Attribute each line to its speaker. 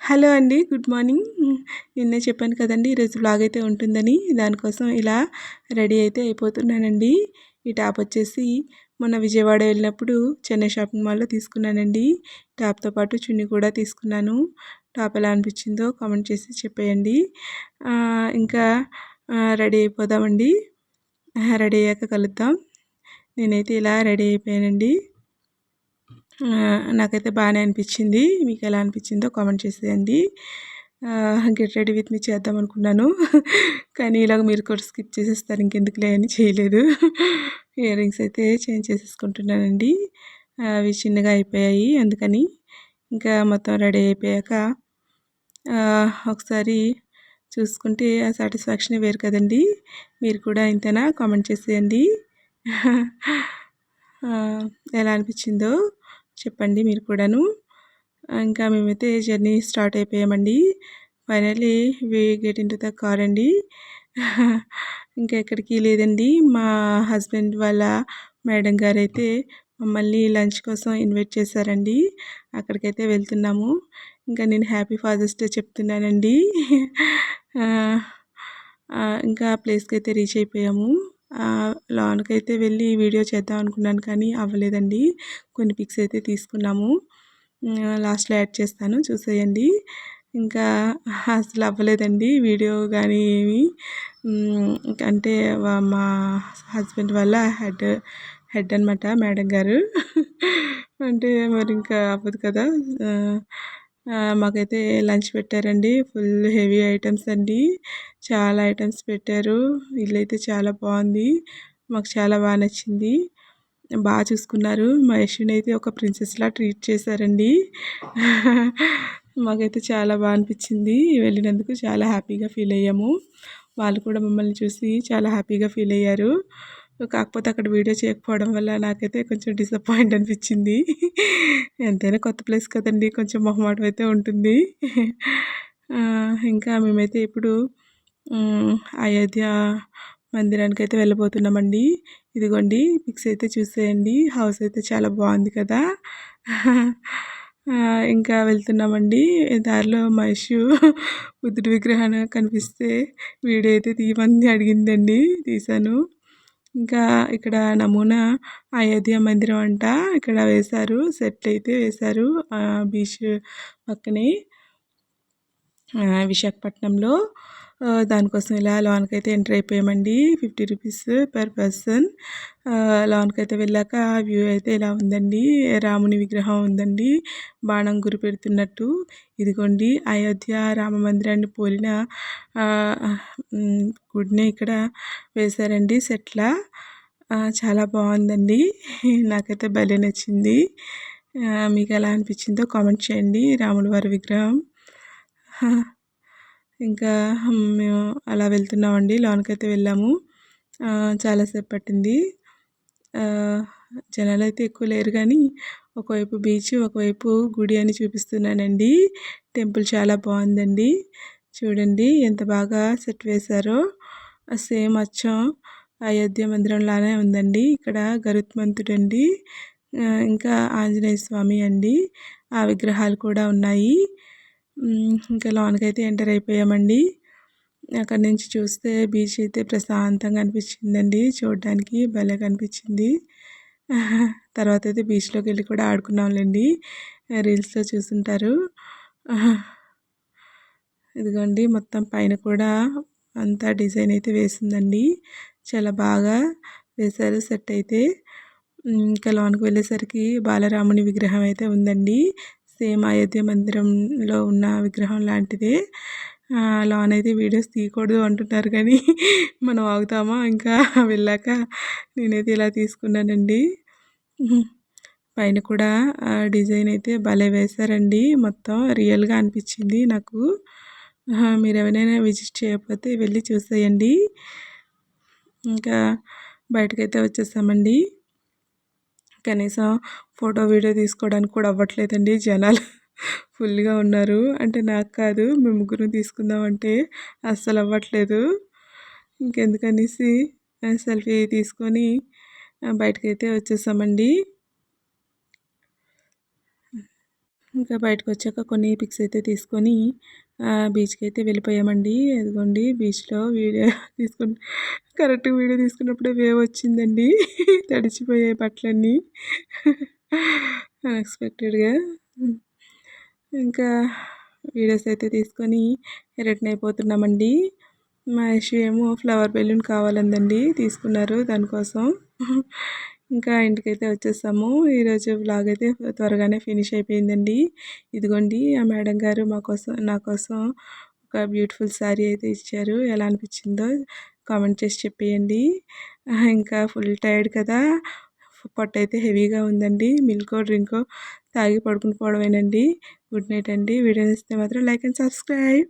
Speaker 1: Hello అండి good morning. నిన్నే చెప్పాను కదండి ఈరోజు బ్లాగ్ అయితే ఉంటుందని. దానికోసం ఇలా రెడీ అయితే అయిపోతున్నానండి. ఈ టాప్ వచ్చేసి మొన్న విజయవాడ వెళ్ళినప్పుడు చెన్నై షాపింగ్ మాల్లో తీసుకున్నానండి. టాప్తో పాటు చున్నీ కూడా తీసుకున్నాను. టాప్ ఎలా అనిపించిందో కామెంట్ చేసి చెప్పేయండి. ఇంకా రెడీ అయిపోదామండి. రెడీ అయ్యాక కలుద్దాం. నేనైతే ఇలా రెడీ అయిపోయానండి. నాకైతే బాగానే అనిపించింది. మీకు ఎలా అనిపించిందో కామెంట్ చేసేయండి. గెట్ రెడీ విత్ మీ చేద్దాం అనుకున్నాను. కానీ ఇలాగ మీరు కూడా స్కిప్ చేసేస్తారు ఇంకెందుకులే అని చేయలేదు. ఇయర్ రింగ్స్ అయితే చేంజ్ చేసేసుకుంటున్నానండి. అవి చిన్నగా అయిపోయాయి అందుకని ఇంకా మొత్తం రెడీ అయిపోయాక ఒకసారి చూసుకుంటే ఆ సాటిస్ఫాక్షన్ వేరు కదండి. మీరు కూడా ఇంతనా? కామెంట్ చేసేయండి. ఎలా అనిపించిందో చెప్పండి మీరు కూడాను. ఇంకా మేమైతే journey start అయిపోయామండి. Finally we get in to the car అండి. ఇంకా ఎక్కడికి లేదండి. మా హస్బెండ్ వాళ్ళ మేడం గారు అయితే మమ్మల్ని లంచ్ కోసం ఇన్వైట్ చేశారండి. అక్కడికైతే వెళ్తున్నాము. ఇంకా నేను హ్యాపీ ఫాదర్స్ డే చెప్తున్నానండి. ఇంకా ప్లేస్కి అయితే రీచ్ అయిపోయాము. లాన్కి అయితే వెళ్ళి వీడియో చేద్దాం అనుకున్నాను కానీ అవ్వలేదండి. కొన్ని పిక్స్ అయితే తీసుకున్నాము. లాస్ట్లో యాడ్ చేస్తాను చూసేయండి. ఇంకా అసలు అవ్వలేదండి వీడియో కానీ ఏమి. అంటే మా హస్బెండ్ వల్ల హెడ్ హెడ్ అనమాట మేడం గారు. అంటే మరి ఇంకా అవ్వదు కదా. మాకైతే లంచ్ పెట్టారండి. ఫుల్ హెవీ ఐటమ్స్ అండి. చాలా ఐటమ్స్ పెట్టారు. ఇల్లు అయితే చాలా బాగుంది. మాకు చాలా బాగా నచ్చింది. బాగా చూసుకున్నారు. మా యశ్విని అయితే ఒక ప్రిన్సెస్లా ట్రీట్ చేశారండి. మాకైతే చాలా బాగా అనిపించింది. వెళ్ళినందుకు చాలా హ్యాపీగా ఫీల్ అయ్యాము. వాళ్ళు కూడా మమ్మల్ని చూసి చాలా హ్యాపీగా ఫీల్ అయ్యారు. కాకపోతే అక్కడ వీడియో చేయకపోవడం వల్ల నాకైతే కొంచెం డిసప్పాయింట్ అనిపించింది. ఎంతైనా కొత్త ప్లేస్ కదండి కొంచెం మొహమాటం అయితే ఉంటుంది. ఇంకా మేమైతే ఇప్పుడు అయోధ్య మందిరానికి అయితే వెళ్ళబోతున్నామండి. ఇదిగోండి పిక్స్ అయితే చూసేయండి. హౌస్ అయితే చాలా బాగుంది కదా. ఇంకా వెళ్తున్నామండి. దారిలో మహేష్ బుద్ధుడి విగ్రహాన్ని కనిపిస్తే వీడియో అయితే తీయమని అడిగిందండి తీశాను. ఇంకా ఇక్కడ నమూనా అయోధ్య మందిరం అంట. ఇక్కడ వేశారు సెట్ అయితే వేశారు బీచ్ పక్కనే విశాఖపట్నంలో. దానికోసం ఇలా లోన్కి అయితే enter అయిపోయామండి. Fifty rupees per person. లోన్కి అయితే వెళ్ళాక వ్యూ అయితే ఇలా ఉందండి. రాముని విగ్రహం ఉందండి. బాణం గురి పెడుతున్నట్టు. ఇదిగోండి అయోధ్య రామ మందిరాన్ని పోలిన గుడిని ఇక్కడ వేశారండి సెట్ల. చాలా బాగుందండి. నాకైతే భలే నచ్చింది. మీకు ఎలా అనిపించిందో కామెంట్ చేయండి. రాముడి వారి విగ్రహం ఇంకా మేము అలా వెళ్తున్నామండి. లోనకైతే వెళ్ళాము. చాలాసేపు పట్టింది. జనాలు అయితే ఎక్కువ లేరు కానీ ఒకవైపు బీచ్ ఒకవైపు గుడి అని చూపిస్తున్నానండి. టెంపుల్ చాలా బాగుందండి. చూడండి ఎంత బాగా సెట్ వేశారో. సేమ్ అచ్చం అయోధ్య మందిరంలానే ఉందండి. ఇక్కడ గరుత్మంతుడు అండి ఇంకా ఆంజనేయ స్వామి అండి. ఆ విగ్రహాలు కూడా ఉన్నాయి. ఇంకా లోనికి అయితే ఎంటర్ అయిపోయామండి. అక్కడ నుంచి చూస్తే బీచ్ అయితే ప్రశాంతంగా అనిపించిందండి. చూడడానికి భలే కనిపించింది. తర్వాత అయితే బీచ్లోకి వెళ్ళి కూడా ఆడుకున్నాంలేండి. రీల్స్లో చూసుంటారు. ఇదిగోండి మొత్తం పైన కూడా అంతా డిజైన్ అయితే వేసిందండి. చాలా బాగా వేశారు సెట్ అయితే. ఇంకా లోనికి వెళ్ళేసరికి బాలరాముని విగ్రహం అయితే ఉందండి. సేమ్ అయోధ్య మందిరంలో ఉన్న విగ్రహం లాంటిదే. లోన్ అయితే వీడియోస్ తీయకూడదు అంటున్నారు కానీ మనం ఆగుతామా? ఇంకా వెళ్ళాక నేనైతే ఇలా తీసుకున్నానండి. పైన కూడా డిజైన్ అయితే భలే వేశారండి. మొత్తం రియల్గా అనిపించింది నాకు. మీరు ఎవరైనా విజిట్ చేయకపోతే వెళ్ళి చూసేయండి. ఇంకా బయటకైతే వచ్చేసామండి. కనీసం ఫోటో వీడియో తీసుకోవడానికి కూడా అవ్వట్లేదండి జనాలు. ఫుల్గా ఉన్నారు. అంటే నాకు కాదు మేము ముగ్గురు తీసుకుందామంటే అస్సలు అవ్వట్లేదు. ఇంకెందుకనేసి సెల్ఫీ తీసుకొని బయటకైతే వచ్చేసామండి. ఇంకా బయటకు వచ్చాక కొన్ని పిక్స్ అయితే తీసుకొని బీచ్కి అయితే వెళ్ళిపోయామండి. అదిగోండి బీచ్లో వీడియో తీసుకుని కరెక్ట్గా వీడియో తీసుకున్నప్పుడే వేవ్ వచ్చిందండి. తడిచిపోయాయి బట్టలన్నీ. అన్ఎక్స్పెక్టెడ్గా ఇంకా వీడియోస్ అయితే తీసుకొని రిటర్న్ అయిపోతున్నామండి. మా ఇష్యూ ఏమో ఫ్లవర్ బెలూన్ కావాలందండి తీసుకున్నారు దానికోసం. ఇంకా ఇంటికైతే వచ్చేసాము. ఈరోజు బ్లాగ్ అయితే త్వరగానే ఫినిష్ అయిపోయిందండి. ఇదిగోండి ఆ మేడం గారు మా కోసం నా కోసం ఒక బ్యూటిఫుల్ శారీ అయితే ఇచ్చారు. ఎలా అనిపించిందో కామెంట్ చేసి చెప్పేయండి. ఇంకా ఫుల్ టైర్డ్ కదా. పొట్ట అయితే హెవీగా ఉందండి. మిల్కో డ్రింకో తాగి పడుకుని పోవడమేనండి. గుడ్ నైట్ అండి. వీడియో ఇస్తే మాత్రం లైక్ అండ్ సబ్స్క్రైబ్